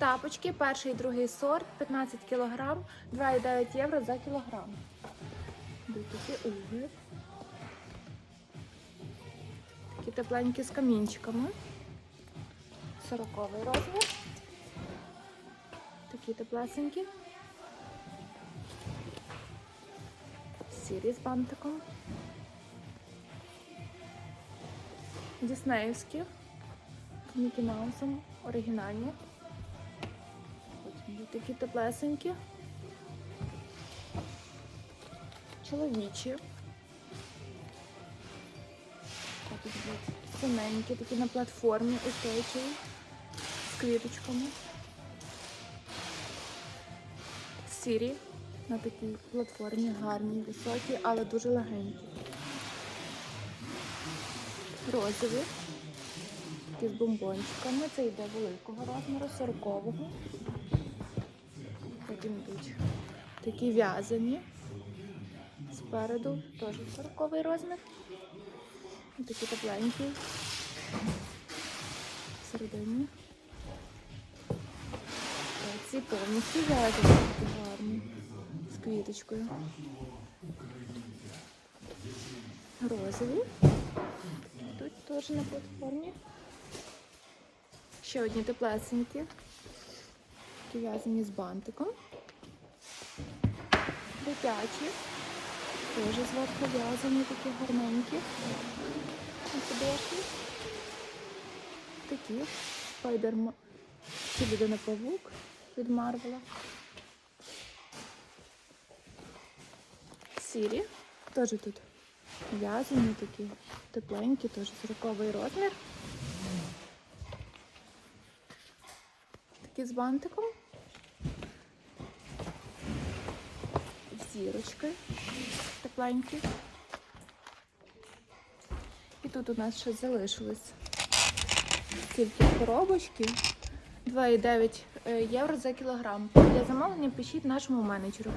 Тапочки, перший і другий сорт, 15 кг, 2,9 євро за кілограм. Такі. Такі тепленькі з камінчиками. 40 розмір. Такі теплесенькі. Сірі з бантиком. Діснеївські. Мікі Маусом. Оригінальні. Такі теплесенькі. Чоловічі. Синенькі, такі на платформі устойчиві. З квіточками. Сірі. На такій платформі гарні, високі, але дуже легенькі. Розові. Такі з бомбончиками. Це йде великого розміру, 40-го. Потім йдуть такі в'язані. Спереду теж 40 розмір. Такі тепленькі. Всередині. Ці повністю в'язані, гарні. З квіточкою. Розові. Тут теж на платформі. Ще одні теплесенькі. Такі в'язані з бантиком. Дитячі. Теж зверху в'язані, такі гарненькі. На. Такі. Спайдерма. Це буде на павук від Марвела. Сірі. Теж тут в'язані такі тепленькі, теж 40 розмір. Такі з бантиком. Зірочки тепленькі. І тут у нас ще залишилось тільки коробочки. 2,9 євро за кілограм. Для замовлення пишіть нашому менеджеру.